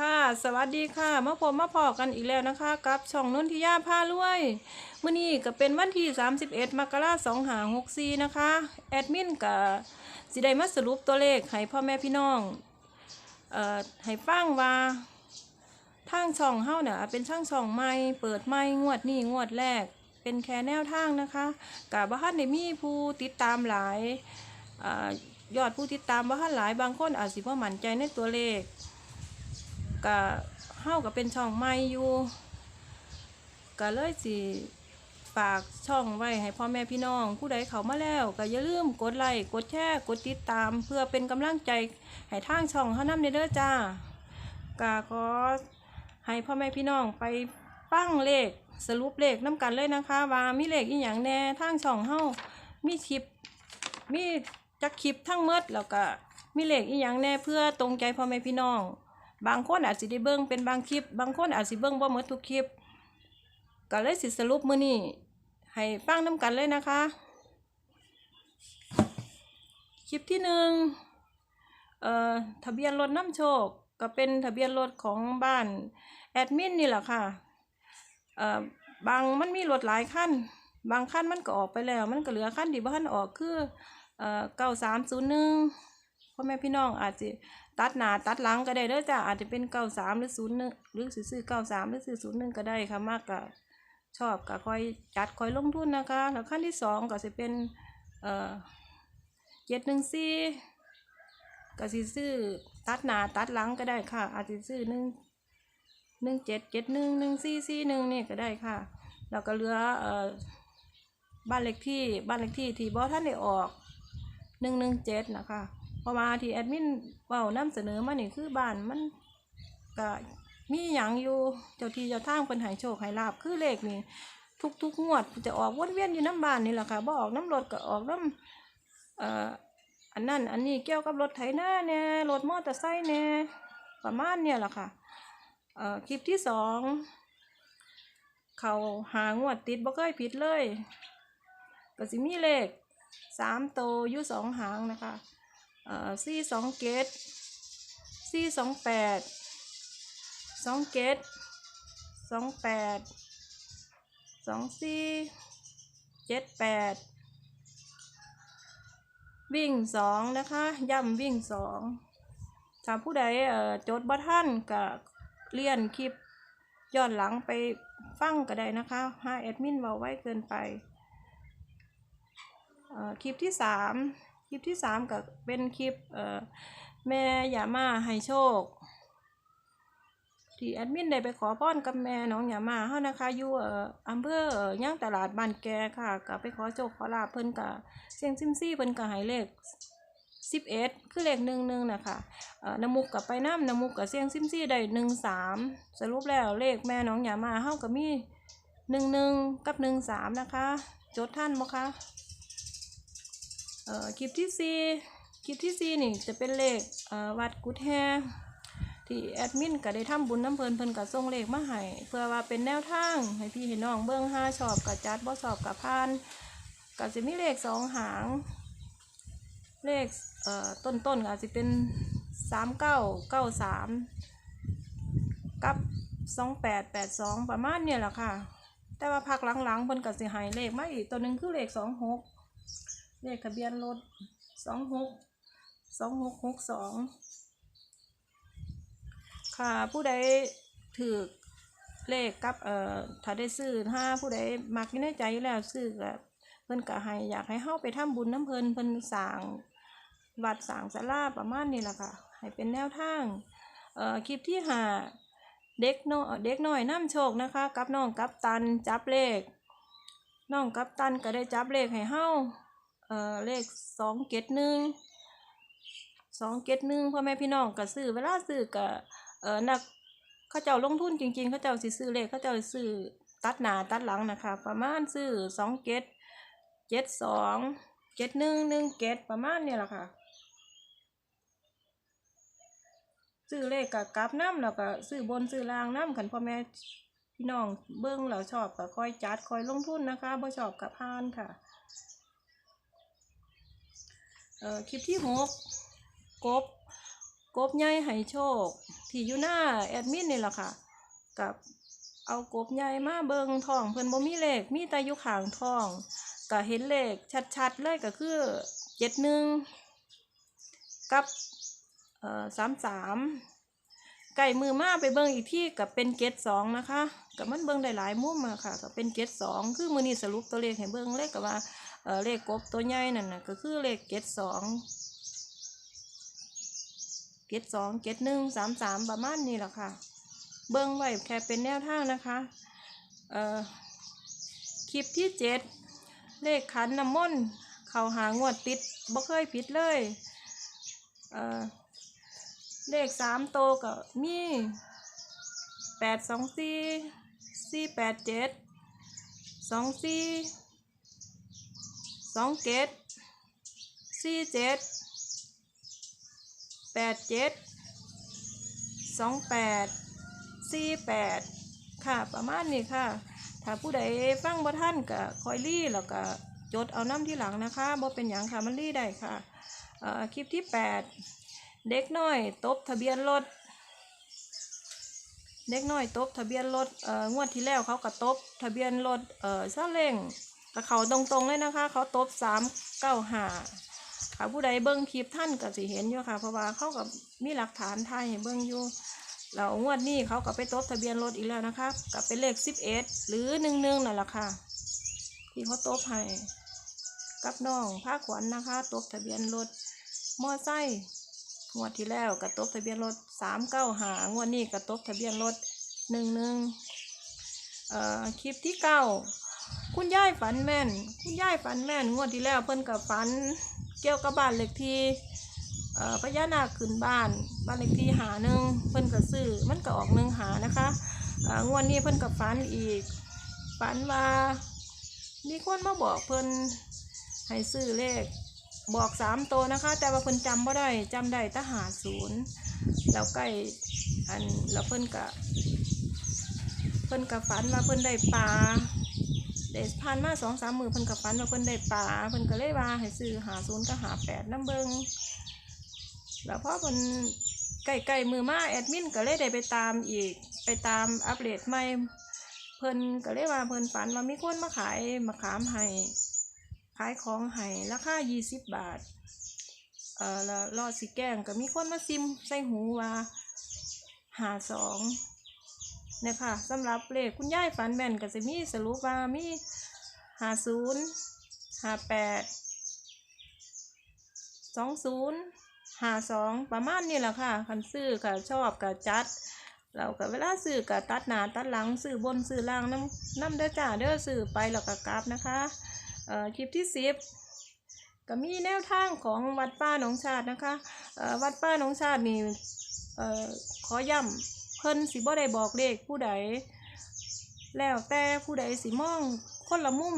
ค่ะ สวัสดีค่ะมาพบมาพอกันอีกแล้วนะคะ กับช่องนุ่นทิยาพารวยมื่อนี้ก็เป็นวันที่ 31มกราคม2564นะคะ แอดมินกับสิได้มาสรุปตัวเลขให้พ่อแม่พี่น้องเอ่อให้ฟังว่าทางช่องเฮาเนี่ยเป็นช่างช่องใหม่เปิดใหม่งวดนี้งวดแรก เป็นแค่แนวทางนะคะกับบ้านในมีผู้ติดตามหลายอ่อยอดผู้ติดตามบ้านหลายบางคนอาจสิบ่ามั่นใจในตัวเลข ก็เฮาก็เป็นช่องใหม่อยู่ก็เลยสิฝากช่องไว้ให้พ่อแม่พี่น้อง ผู้ใดเขามาแล้ว ก็อย่าลืมกดไลค์กดแชร์กดติดตาม เพื่อเป็นกำลังใจให้ทางช่องเฮานำเด้อจ้าก็ขอให้พ่อแม่พี่น้องไปฟังเลขสรุปเลขน้กันเลยนะคะ ว่ามีเลขอีหยังแน่ทางช่องเฮามีคลิปมีจักคลิปทั้งหมดแล้วก็มีเลขอีหยังแน่เพื่อตรงใจพ่อแม่พี่น้อง บางคนอาจสิได้เบิ่งเป็นบางคลิป บางคนอาจสิเบิ่งบ่หมดทุกคลิปก็เลยสิสรุปมื้อนี้ให้ฟังน้กันเลยนะคะ คลิปที่หนึ่งเอ่อทะเบียนรถน้ำโชค ก็เป็นทะเบียนรถของบ้านแอดมินนี่แหละค่ะเอ่อบางมันมีรถหลายคันบางคันมันก็ออกไปแล้ว มันก็เหลือคันที่บ้านออกคือเอ่อเก้าสามศูนย์หนึ่งพ่อแม่พี่น้องอาจจะ ตัดหนาตัดหลังก็ได้เด้อจ้ะอาจจะเป็นเก้าสามหรือศูนย์หนึ่งหรือซื้อเก้าสามหรือซื้อศูนย์หนึ่งก็ได้ค่ะมากก็ชอบก็ค่อยจัดค่อยลงทุนนะคะแล้วขั้นที่สองก็จะเป็นเอ่อเจ็ดหนึ่งสี่ก็สิซื้อตัดหนาตัดหลังก็ได้ค่ะ อาจจะซื้อหนึ่งหนึ่งเจ็ดเจ็ดหนึ่งหนึ่งสี่สี่หนึ่งนี่ก็ได้ค่ะแล้วก็เหลือเอ่อบ้านเลขที่บ้านเลขที่ที่บอท่านได้ออกหนึ่งหนึ่งเจ็ดนะคะ เพราะว่าที่แอดมินเว้านำเสนอมานี่คือบ้านมันก็มีหยังอยู่เจ้าที่เจ้าทางเป็นหายโชคหายลาบคือเลขนี่ทุกทุกงวดจะออกวนเวียนอยู่น้ำบ้านนี่แหละค่ะบ่ออกน้ำรถก็ออกน้ำเอ่ออันนั้นอันนี้เกี่ยวกับรถไถนาเนี่ยรถมอเตอร์ไซค์เนี่ยประมาณเนี่ยแหละค่ะเอ่อคลิปที่สองเขาหางวดติดบ่เคยผิดเลยก็สิมีเลขสามโตอยู่สองหางนะคะ สี่สองเกตสี่สองแปดสองเกตสองแปดสองสี่เจ็ดแปดวิ่งสองนะคะ ย่ำวิ่งสองถ้าผู้ใดเอ่อจดบ่ท่านก็เลี่ยนคลิปย้อนหลังไปฟังก็ได้นะคะห้าแอดมินเว้าไว้เกินไปเอ่อคลิปที่สาม คลิปที่สามก็เป็นคลิปแม่ยามาให้โชค ที่แอดมินได้ไปขอพรกับแม่น้องยามาเฮานะคะอยู่อออำเภอย่างตลาดบ้านแกค่ะก็ไปขอโชคขอลาเพิ่นก็เสียงซิมซี่เพิ่นก็ให้เลข11คือเลข11นะคะเอ่อน้ำมุกกับไปน้ำน้ำมุกกับเสียงซิมซี่ได้13สามสรุปแล้วเลขแม่น้องยามาเฮาก็มี11กับ13นะคะ จดท่านบ่คะ คลิปที่สี่คลิปที่สี่นี่จะเป็นเลขวัดกุดแฮที่แอดมินก็ได้ทำบุญน้ำเพลินเพิ่นก็ส่งเลขมาให้เพื่อว่าเป็นแนวทาง ให้พี่ให้น้องเบิ้งห้าชอบกับจัดบ่ชอบกับพานก็จะมีเลขสองหาง เลขเอ่อต้นๆก็จะเป็นสามเก้าเก้าสามกับสองแปดแปดสองประมาณเนี่ยแหละค่ะ แต่ว่าพักหลังๆเพิ่นก็สิให้เลขมาอีกตัวหนึ่งคือเลขสองหก เลขทะเบียนรถสองหกสองหกหกสองค่ะผู้ใดถือเลขกับเอ่อถ้าได้ซื้อถ้าผู้ใดมักในใจอยู่แล้วซื้อก็เพิ่นก็ให้อยากให้เฮาไปทำบุญน้ำเพิ่นเพิ่นสร้างวัดสร้างศาลาประมาณนี้ล่ะค่ะ ให้เป็นแนวทางเอ่อคลิปที่หาเด็กน้อยเด็กน้อยน้ำโชคนะคะ กับน้องกับตันจับเลข น้องกับตันก็ได้จับเลขให้เฮา เอ่อเลขสองเกตหนึ่งสองเกตหนึ่งพ่อแม่พี่น้องก็ซื้อเวลาซื้อก็เอ่อนักเขาเจ้าลงทุนจริงๆเขาเจ้าสิซื้อเลขเขาเจ้าสิซื้อตัดหนาตัดหลังนะคะ ประมาณซื้อสองเกตเจ็ดสองเกตหนึ่งหนึ่งเกตประมาณเนี่ยแหละค่ะซื้อเลขกับกราฟน้ำแล้วก็ซื้อบนซื้อล่างน้ำขันพ่อแม่พี่น้องเบิ้งแล้วชอบก็คอยจัดคอยลงทุนนะคะบ่ชอบกับพานค่ะ เอ่อคลิปที่หกกบกบใหญ่ให้โชค ที่อยู่หน้าแอดมินนี่แหละค่ะ กับเอากบใหญ่มาเบิงทองเพิ่นบ่มีเลขมีแต่อยู่ข้างทองก็เห็นเลขชัดๆเลยก็คือเจ็ดหนึ่งกับเอ่อสามสามไก่มือมาไปเบิงอีกที่กับเป็นเกตสองนะคะกับมันเบิงได้หลายมุมอะค่ะก็เป็นเกตสองคือมือนี้สรุปตัวเลขให้เบิงเลขกับว่า เออเลขกบตัวใหญ่นั่นนะก็คือเลขเกตสองเกตสองเกตหนึ่งสามสามประมาณนี้แหละค่ะ เบิ้งไว้แค่เป็นแนวทางนะคะเออคลิปที่เจ็ดเลขขันน้ำมนต์เขาหางวดติดบ่เคยผิดเลยเออเลขสามโตก็มีแปดสองสี่สี่แปดเจ็ดสองสี่ สองเจ็ดสี่เจ็ดแปดเจ็ดสองแปดสี่แปดค่ะประมาณนี้ค่ะ ถ้าผู้ใดฟังบ่ท่านก็คอยรี่แล้วก็จดเอาน้ำที่หลังนะคะบ่เป็นหยังค่ะมันรี่ได้ค่ะอ่อคลิปที่แปดเด็กน้อยตบทะเบียนรถเด็กน้อยตบทะเบียนรถอ่องวดที่แล้วเขาก็ตบทะเบียนรถเอ่อซาเล้ง กับเขาตรงๆเลยนะคะ เขาตบสามเก้าห้าค่ะผู้ใดเบิ้งคลิปท่านก็สิเห็นอยู่ค่ะ เพราะว่าเขากับมีหลักฐานไทยให้เบิ้งอยู่แล้วงวดนี้เขาก็ไปตบทะเบียนรถอีกแล้วนะคะกับเป็นเลขสิบเอ็ดหรือหนึ่งหนึ่งนั่นแหละค่ะ ที่เขาตบให้กับน้องภาคขวัญนะคะ ตบทะเบียนรถมอไซค์งวดที่แล้วก็ตบทะเบียนรถสามเก้าหางวดนี้ก็ตบทะเบียนรถหนึ่งหนึ่งเอ่อคลิปที่เก้า คุณยายฝันแม่น คุณยายฝันแม่น งวดที่แล้วเพิ่นกับฝัน เกี่ยวกับบ้านเลขที่เอ่อพญานาคขึ้นบ้าน บ้านเลขที่หาหนึ่งเพิ่นก็ซื้อมันก็ออกหนึ่งหานะคะงวดนี้เพิ่นกับฝันอีก ฝันว่ามีคนมาบอกเพิ่นให้ซื้อเลขบอกสามตัวนะคะ แต่ว่าเพิ่นจำบ่ได้จำได้ตหาศูนย์แล้วใกล้อันแล้วเพิ่นกะเพิ่นกับฝันว่าเพิ่นได้ปลา เดชผ่านมาสองสามมือเพิ่นกับฟันว่าเพิ่นได้ปลาเพิ่นก็เลยว่าให้ซื้อหาศูนย์ก็หาแปดน้ำเบิงแล้วพอเพิ่นใกล้ๆมือมาแอดมินก็เลยได้ไปตามอีกไปตามอัปเดตใหม่เพิ่นก็เลยว่าเพิ่นฝันว่ามีคนมาขายมะขามให้ขายของให้ราคายี่สิบบาทเอ่อแล้วรอดสิแกงก็มีคนมาซิมใส่หูว่าหาสอง นี่ยค่ะสำหรับเลขคุณย่ายฝันแม่นก็จะมีสรุปว่ามีหาศูนย์หาแปดสองศูนย์หาสองประมาณนี้แหละค่ะคันซื้อก็ชอบก็จัดเราก็เวลาซื้อก็ตัดหน้าตัดหลังซื้อบนซื้อล่างน้ำน้ำเด้อจ้าเด้อซื้อไปแล้วก็กลับนะคะเอ่อคลิปที่สิบก็มีแนวทางของวัดป้าหนองชาตินะคะเอ่อวัดป้าหนองชาตินี่เอ่อขอย้ำ เพิ่นสิบ่ได้บอกเลขผู้ใดแล้วแต่ผู้ใดสิมองคนละมุม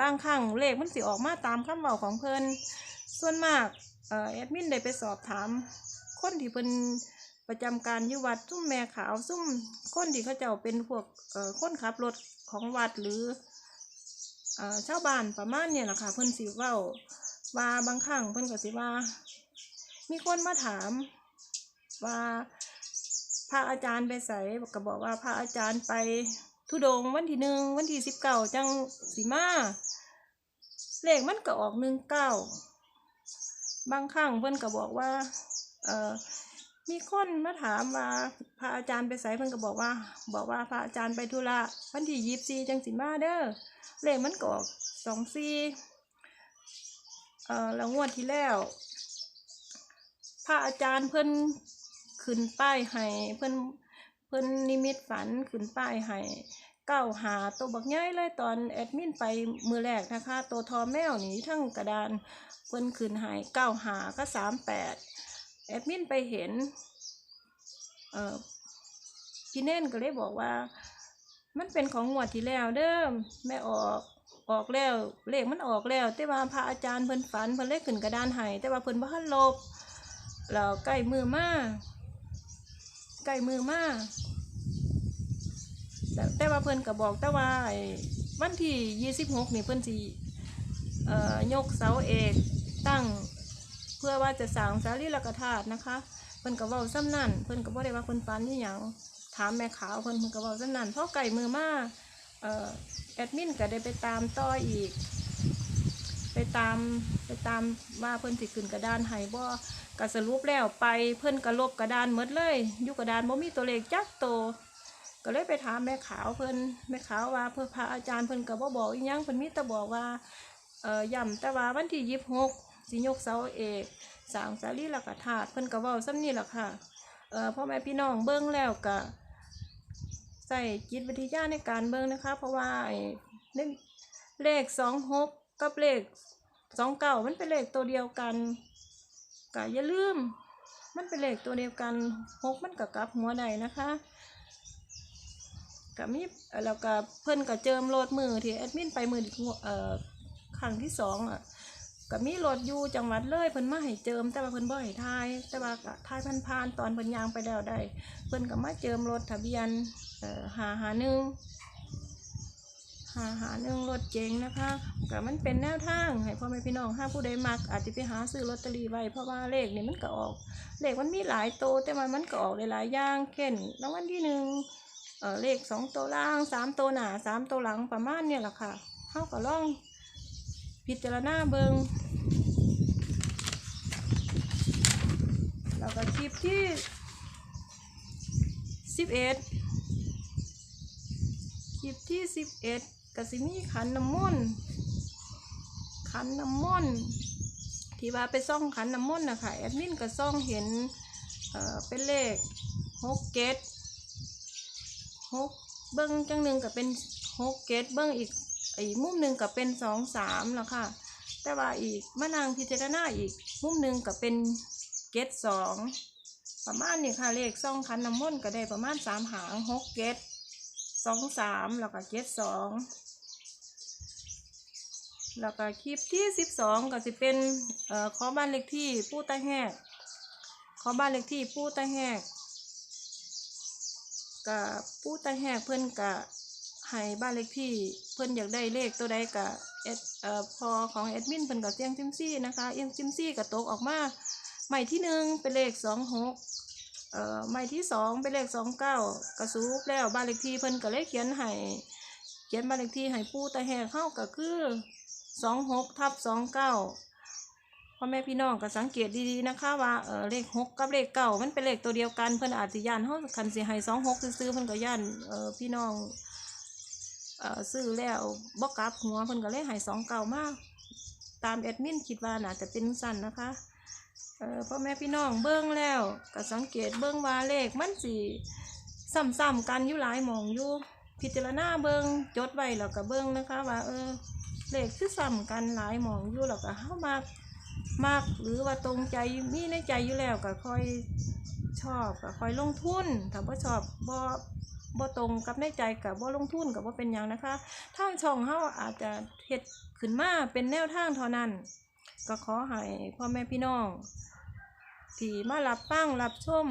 บางครั้งเลขมันสิออกมาตามคำเว้าของเพิ่นส่วนมากเอ่อแอดมินได้ไปสอบถาม คนที่เพิ่นประจำการอยู่วัดซุ่มแม่ขาวซุ่มคนที่เขาเจ้าเป็นพวกเอ่อคนขับรถของวัดหรือเอ่อชาวบ้านประมาณเนี่ยแหละค่ะเพิ่นสิเว้าว่าบางครั้งเพิ่นก็สิว่า มีคนมาถามว่า พระอาจารย์ไปใส่ก็บอกว่าพระอาจารย์ไปทุดงวันที่หนึ่งวันที่สิบเก้าจังสีมาเลขมันก็ออกหนึ่งเก้าบางครั้งเพิ่อนก็บอกว่าเออมีคนมาถามว่าพระอาจารย์ไปใส่เพิ่อนก็บอกว่า บอกว่าพระอาจารย์ไปธุระวันที่ยี่สี่จังสีมาเด้อเลขมันก็ออกสองสี่เออแล้วงวดที่แล้ว พระอาจารย์เพิ่อน ขึ้นป้ายให้เพิ่นเพิ่นนิมิตฝันขึ้นป้ายให้เก้าหาตัวบักใหญ่เลยตอนแอดมินไปมือแรกนะคะ ตัวทอแมวนี่ทั้งกระดานเพิ่นขึ้นให้เก้าหาก็สามแปดแอดมินไปเห็นเออพี่เน่นก็เลยบอกว่า มันเป็นของงวดที่แล้วเด้อแม่ออกออกแล้วเลขมันออกแล้ว แต่ว่าพระอาจารย์เพิ่นฝันเพิ่นเลขขึ้นกระดานให้แต่ว่าเพิ่นบ่ทันลบแล้วใกล้มือมา ใกล้มือมาแต่แต่ว่าเพิ่นก็บอกแต่ว่าวันที่ยี่สิบหกนี่เพิ่นสี่ยกเสาเอกตั้ง เพื่อว่าจะสร้างสารีรกธาตุนะคะเพิ่นพิ่นก็เว้าซ้ำนั่นเพิ่นก็บ่ได้ว่าเพิ่นฝันอีหยังถามแม่ขาวเพิ่นเพิ่นก็เว้าซ้ำนั่นเพอไก่มือมาแอดมินก็ได้ไปตามต่ออีก ไปตามไปตามว่าเพิ่นสิขึ้นกระดานให้บ่ ก็สรุปแล้วไปเพิ่อนก็ลบกระดานหมดเลยอยู่กระดานบ่มีตัวเลขจักโต ก็เลยไปถามแม่ขาวเพิ่อนแม่ขาวว่าเพิ่นพระอาจารย์เพิ่อนก็บ่บอกอีหยังเพิ่อนมีแต่บอกว่าเอ่อย้ำแต่ว่าวันที่26สิยกเสาเอกสางสารีละกธาตุเพิ่อนก็เว้าซ้ำนี่แหละค่ะเอ่อพ่อแม่พี่น้องเบิ่งแล้วก็ใส่จิตวิทยาในการเบิ่งนะคะ เพราะว่าเลขเลข26กับเลขสองเก่ามันเป็นเลขตัวเดียวกัน ก็อย่าลืม มันเป็นเลขตัวเดียวกันหกมันกับกลับหัวใดนะคะกับมีเอ่อแล้วก็เพิ่นก็เจิมโหลดมือที่แอดมินไปมือเอ่อครั้งที่สองอะก็มีโหลดอยู่จังหวัดเลยเพิ่นมาให้เจิม แต่ว่าเพิ่นบ่ให้ทาย แต่ว่าก็ทายผ่านๆตอนเพิ่นยางไปแล้วได้ เพิ่นก็มาเจิมรถทะเบียนเอ่อหาหาหนึ่ง หาหาเรื่องรถเก๋งนะคะก็มันเป็นแนวทางให้พ่อแม่พี่น้องห้าผู้ใดมัก อาจจะไปหาซื้อลอตเตอรี่ไว้เพราะว่าเลขนี่มันก็ออก เลขมันมีหลายโตวแต่ว่ามันก็ออกหลายๆอย่างเช่นรางวัลที่หนึ่งเออเลขสองตัวล่างสามตัวหนาสามตัวหลังประมาณเนี่ยแหละค่ะเข้าก็ลอง พิจารณาเบิงแล้วก็คลิปที่สิบเอ็ดคลิปที่สิบเอ็ด กสิมีขันน้ำมนต์ขันน้ำมนต์ที่ว่าไปซ่องขันน้ำมนต์นะคะแอดมินก็ซ่องเห็นเอ่อเป็นเลขหกเกตหกเบิ้งจังหนึ่งก็เป็นหกเกตเบิ้งอีกอีกมุมหนึ่งก็เป็นสองสามแล้วค่ะ แต่ว่าอีกมะนางพิจารณาอีกมุมหนึ่งก็เป็นเกตสองประมาณนี้ค่ะเลขซ่องขันน้ำมนต์ก็ได้ประมาณสามหางหกเกตสองสามแล้วก็เจ็ดสอง แล้วก็คลิปที่สิบสองก็จะเป็นเอ่อขอบ้านเลขที่ผู้ต้แหกขอบ้านเลขที่ผู้ต้แหกกับผู้ต้แหกเพื่อนกะให้บ้านเลขที่เพื่อนอยากได้เลขตัวใดกะเอดเอ่อพอของแอดมินเพื่อนกับเตียงจิมซี่นะคะเอียงจิมซี่กับตกออกมาใหม่ที่หนึ่งเป็นเลขสองหกเอ่อไม้ที่สองเป็นเลขสองเก้ากระสูบแล้วบ้านเลขที่เพิ่อนก็เลยเขียนให้เขียนบ้านเลขที่ให้ปู่ตาแหกเข้าก็คือ สองหกทับสองเก้าพ่อแม่พี่น้องก็สังเกตดีๆนะคะว่าเออเลขหกกับเลขเก้ามันเป็นเลขตัวเดียวกันเพิ่อนอาจจะย่านเฮาคันเสิให้สองหกซื้อเพิ่อนก็ย่านเออพี่น้องเอ่อซื้อแล้วบ่กลับหัวเพิ่อนก็เลยให้สองเก้ามากตามแอดมินคิดว่าน่าจะเป็นสั้นนะคะเออพ่อแม่พี่น้องเบิ้งแล้วก็สังเกตเบิ้งว่าเลขมันสีซ้ำๆกันอยู่หลายมองอยู่พิจารณาเบิ้งจดไว้แล้วก็เบิ้งนะคะว่าเออ เลขคือซ้ำกันหลายหมองอยู่แล้วก็เฮามากมากหรือว่าตรงใจมีในใจอยู่แล้วก็ค่อยชอบก็ค่อยลงทุนถ้าบ่ชอบบ่บ่ตรงกับในใจกับบ่ลงทุนกับบ่เป็นหยังนะคะทางช่องเฮาอาจจะเฮ็ดขึ้นมาเป็นแนวทางเท่านั้น ก็ขอให้พ่อแม่พี่น้องที่มารับฟังรับชม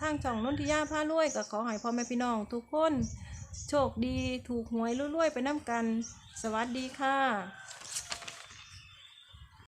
ทางช่องนนทิยาผ้ารวยก็ขอให้พ่อแม่พี่น้อง ทุกคนโชคดีถูกหวยรวยๆไปน้ำกัน สวัสดีค่ะ